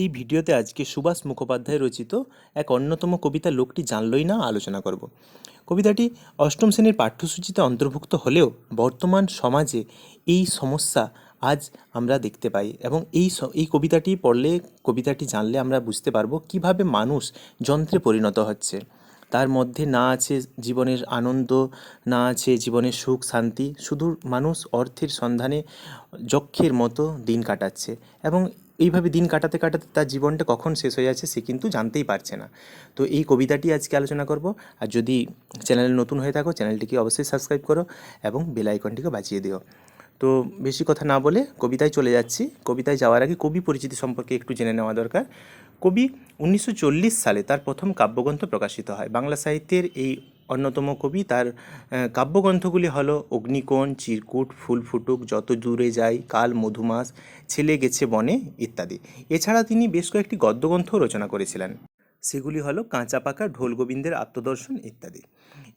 এই ভিডিওতে আজকে সুভাষ মুখোপাধ্যায় রচিত এক অন্যতম কবিতা লোকটি জানলই না আলোচনা করব। কবিতাটি অষ্টম শ্রেণির পাঠ্যসূচিতে অন্তর্ভুক্ত হলেও বর্তমান সমাজে এই সমস্যা আজ আমরা দেখতে পাই এবং এই এই কবিতাটি পড়লে, কবিতাটি জানলে আমরা বুঝতে পারব কীভাবে মানুষ যন্ত্রে পরিণত হচ্ছে। তার মধ্যে না আছে জীবনের আনন্দ, না আছে জীবনের সুখ, শান্তি, শুধু মানুষ অর্থের সন্ধানে যক্ষের মতো দিন কাটাচ্ছে এবং এইভাবে দিন কাটাতে কাটাতে তার জীবনটা কখন শেষ হয়ে যাচ্ছে সে কিন্তু জানতেই পারছে না। তো এই কবিতাটি আজকে আলোচনা করব। আর যদি চ্যানেলে নতুন হয়ে থাকো, চ্যানেলটিকে অবশ্যই সাবস্ক্রাইব করো এবং বেল আইকনটিকে বাজিয়ে দিও। তো বেশি কথা না বলে কবিতায় চলে যাচ্ছি। কবিতায় যাওয়ার আগে কবি পরিচিতি সম্পর্কে একটু জেনে নেওয়া দরকার। কবি উনিশশো চল্লিশ সালে তার প্রথম কাব্যগ্রন্থ প্রকাশিত হয়। বাংলা সাহিত্যের এই অন্যতম কবি, তার কাব্যগ্রন্থগুলি হলো অগ্নিকোণ, চিরকুট, ফুল ফুটুক, যত দূরে যাই, কাল, মধুমাস, ছেলে গেছে বনে, ইত্যাদি। এছাড়া তিনি বেশ কয়েকটি গদ্যগ্রন্থ রচনা করেছিলেন। সেগুলি হলো কাঁচা পাকা, ঢোল গোবিন্দের আত্মদর্শন, ইত্যাদি।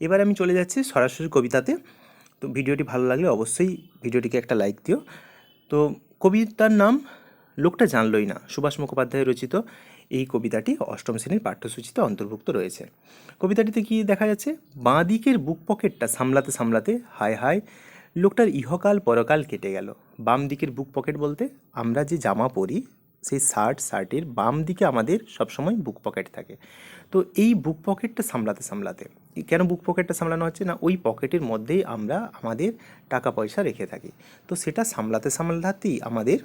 এবার আমি চলে যাচ্ছি সরাসরি কবিতাতে। তো ভিডিওটি ভালো লাগলে অবশ্যই ভিডিওটিকে একটা লাইক দিও। তো কবিতার নাম লোকটা জানলই না। সুভাষ মুখোপাধ্যায় রচিত এই কবিতাটি অষ্টম শ্রেণির পাঠ্যসূচিতে অন্তর্ভুক্ত রয়েছে। কবিতাটিতে কি দেখা যাচ্ছে? বাঁ দিকের বুক পকেটটা সামলাতে সামলাতে হায় হায় লোকটার ইহকাল পরকাল কেটে গেল। বাম দিকের বুক পকেট বলতে আমরা যে জামা পরি, সেই শার্ট, শার্টের বাম দিকে আমাদের সবসময় বুক পকেট থাকে। তো এই বুক পকেটটা সামলাতে সামলাতে, কেন বুক পকেটটা সামলানো হচ্ছে না? ওই পকেটের মধ্যেই আমরা আমাদের টাকা পয়সা রেখে থাকি। তো সেটা সামলাতে সামলাতেই আমাদের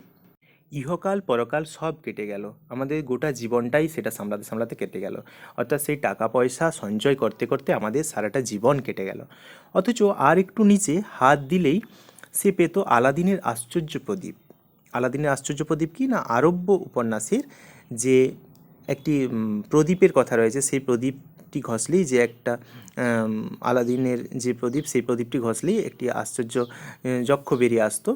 ইহকাল, পরকাল সব কেটে গেল। আমাদের গোটা জীবনটাই সেটা সামলাতে সামলাতে কেটে গেল। অর্থাৎ সেই টাকা পয়সা সঞ্চয় করতে করতে আমাদের সারাটা জীবন কেটে গেল। অথচ আর একটু নিচে হাত দিলেই সে পেত আলাদিনের আশ্চর্য প্রদীপ। আলাদিনের আশ্চর্য প্রদীপ কি না আরব্য উপন্যাসের যে একটি প্রদীপের কথা রয়েছে। সেই প্রদীপটি ঘষলেই যে একটা আলাদিনের যে প্রদীপ, সেই প্রদীপটি ঘষলেই একটি আশ্চর্য যক্ষ বেরিয়ে আসতো।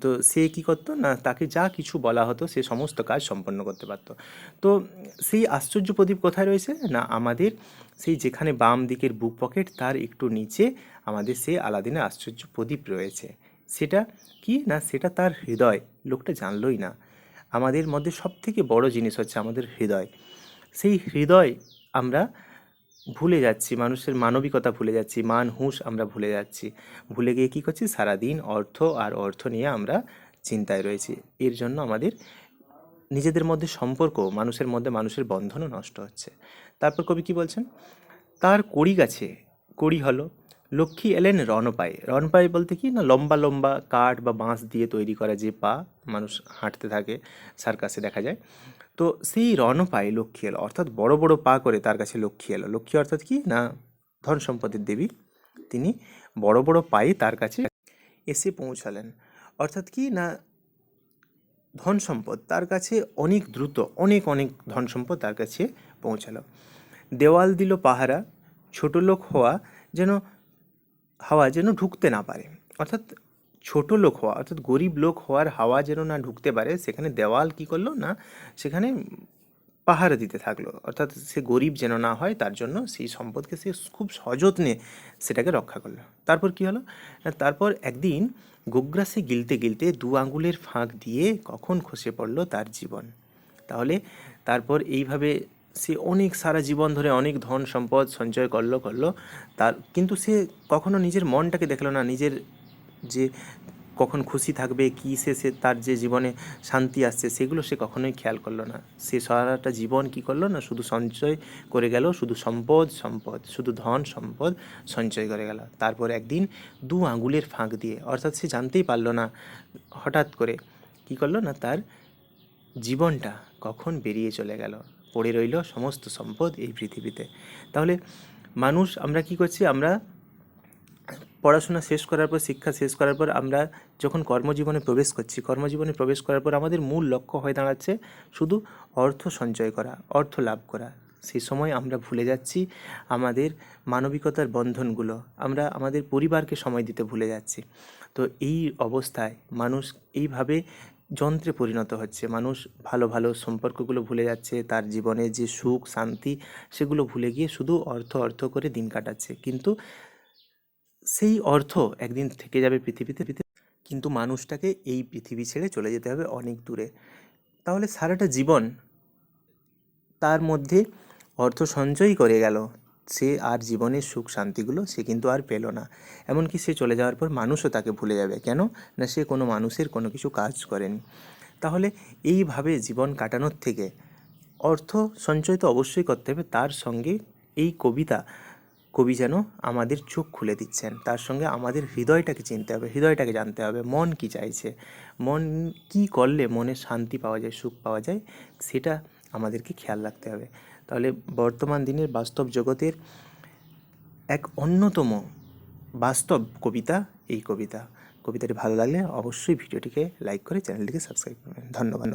তো সে কী করতো না, তাকে যা কিছু বলা হতো, সে সমস্ত কাজ সম্পন্ন করতে পারতো। তো সেই আশ্চর্য প্রদীপ কোথায় রয়েছে? না, আমাদের সেই যেখানে বাম দিকের বুক পকেট, তার একটু নিচে আমাদের সেই আলাদিনের আশ্চর্য প্রদীপ রয়েছে। সেটা কি? না, সেটা তার হৃদয়। লোকটা জানলই না। আমাদের মধ্যে সব থেকে বড় জিনিস হচ্ছে আমাদের হৃদয়। সেই হৃদয় আমরা ভুলে যাচ্ছি, মানুষের মানবিকতা ভুলে যাচ্ছি, মান, হুঁশ আমরা ভুলে যাচ্ছি। ভুলে গিয়ে কী করছি? সারাদিন অর্থ আর অর্থ নিয়ে আমরা চিন্তায় রয়েছি। এর জন্য আমাদের নিজেদের মধ্যে সম্পর্ক, মানুষের মধ্যে মানুষের বন্ধনও নষ্ট হচ্ছে। তারপর কবি কি বলছেন? তার কড়ি গাছে কড়ি হলো লক্ষ্মী এলেন রণপায়ে রণপায়ে বলতে কি না, লম্বা লম্বা কাঠ বা বাঁশ দিয়ে তৈরি করা যে পা, মানুষ হাঁটতে থাকে সার্কাসে দেখা যায়। তো সেই রণপায়ে লক্ষ্মী এলো, অর্থাৎ বড় বড় পা করে তার কাছে লক্ষ্মী এলো। লক্ষ্মী অর্থাৎ কি না, ধন সম্পদের দেবী। তিনি বড় বড় পায়ে তার কাছে এসে পৌঁছালেন। অর্থাৎ কি না, ধন সম্পদ, তার কাছে অনেক দ্রুত, অনেক অনেক ধন সম্পদ তার কাছে পৌঁছালো। দেওয়াল দিল পাহারা, ছোট লোক হওয়া যেন হাওয়া যেন ঢুকতে না পারে। অর্থাৎ ছোট লোক হওয়া, অর্থাৎ গরিব লোক হওয়ার হাওয়া যেন না ঢুকতে পারে, সেখানে দেওয়াল কি করল? না, সেখানে পাহারা দিতে থাকল। অর্থাৎ সে গরিব যেন না হয়, তার জন্য সেই সম্পদকে সে খুব সযত্নে সেটাকে রক্ষা করল। তারপর কি হলো? তারপর একদিন গোগ্রাসে গিলতে গিলতে দু আঙুলের ফাঁক দিয়ে কখন খসে পড়ল তার জীবন? তাহলে তারপর এইভাবে সে অনেক সারা জীবন ধরে অনেক ধন সম্পদ সঞ্চয় করল করল। তার, কিন্তু সে কখনো নিজের মনটাকে দেখল না, নিজের যে কখন খুশি থাকবে, কী সে সে তার যে জীবনে শান্তি আসছে, সেগুলো সে কখনোই খেয়াল করল না। সে সারাটা জীবন কি করল না, শুধু সঞ্চয় করে গেল, শুধু সম্পদ সম্পদ, শুধু ধন, সম্পদ সঞ্চয় করে গেল। তারপর একদিন দু আঙুলের ফাঁক দিয়ে, অর্থাৎ সে জানতেই পারল না, হঠাৎ করে কি করল না, তার জীবনটা কখন বেরিয়ে চলে গেল। পড়ে রইল সমস্ত সম্পদ এই পৃথিবীতে। তাহলে মানুষ আমরা কি করছি? আমরা পড়াশোনা শেষ করার পর, শিক্ষা শেষ করার পর আমরা যখন কর্মজীবনে প্রবেশ করছি, কর্মজীবনে প্রবেশ করার পর আমাদের মূল লক্ষ্য হয়ে দাঁড়াচ্ছে শুধু অর্থ সঞ্চয় করা, অর্থ লাভ করা। সেই সময় আমরা ভুলে যাচ্ছি আমাদের মানবিকতার বন্ধনগুলো, আমরা আমাদের পরিবারকে সময় দিতে ভুলে যাচ্ছি। তো এই অবস্থায় মানুষ এইভাবে যন্ত্রে পরিণত হচ্ছে। মানুষ ভালো ভালো সম্পর্কগুলো ভুলে যাচ্ছে, তার জীবনে যে সুখ, শান্তি, সেগুলো ভুলে গিয়ে শুধু অর্থ অর্থ করে দিন কাটাচ্ছে। কিন্তু সেই অর্থ একদিন থেকে যাবে পৃথিবীতে পৃথিবী- কিন্তু মানুষটাকে এই পৃথিবী ছেড়ে চলে যেতে হবে অনেক দূরে। তাহলে সারাটা জীবন তার মধ্যে অর্থ সঞ্চয় করে গেল। সে আর জীবনের সুখ শান্তিগুলো সে কিন্তু আর পেল না। এমনকি সে চলে যাওয়ার পর মানুষও তাকে ভুলে যাবে। কেন? না, সে কোনো মানুষের কোনো কিছু কাজ করেনি। তাহলে এইভাবে জীবন কাটানোর থেকে অর্থ সঞ্চয় তো অবশ্যই করতে হবে। তার সঙ্গে এই কবিতা, কবি যেন আমাদের চোখ খুলে দিচ্ছেন। তার সঙ্গে আমাদের হৃদয়টাকে চিনতে হবে, হৃদয়টাকে জানতে হবে, মন কি চাইছে? মন কি করলে মনে শান্তি পাওয়া যায়, সুখ পাওয়া যায়? সেটা আমাদেরকে খেয়াল রাখতে হবে। তাহলে বর্তমান দিনের বাস্তব জগতের এক অন্যতম বাস্তব কবিতা এই কবিতা। কবিতাটি ভালো লাগলে অবশ্যই ভিডিওটিকে লাইক করে চ্যানেলটিকে সাবস্ক্রাইব করবেন। ধন্যবাদ।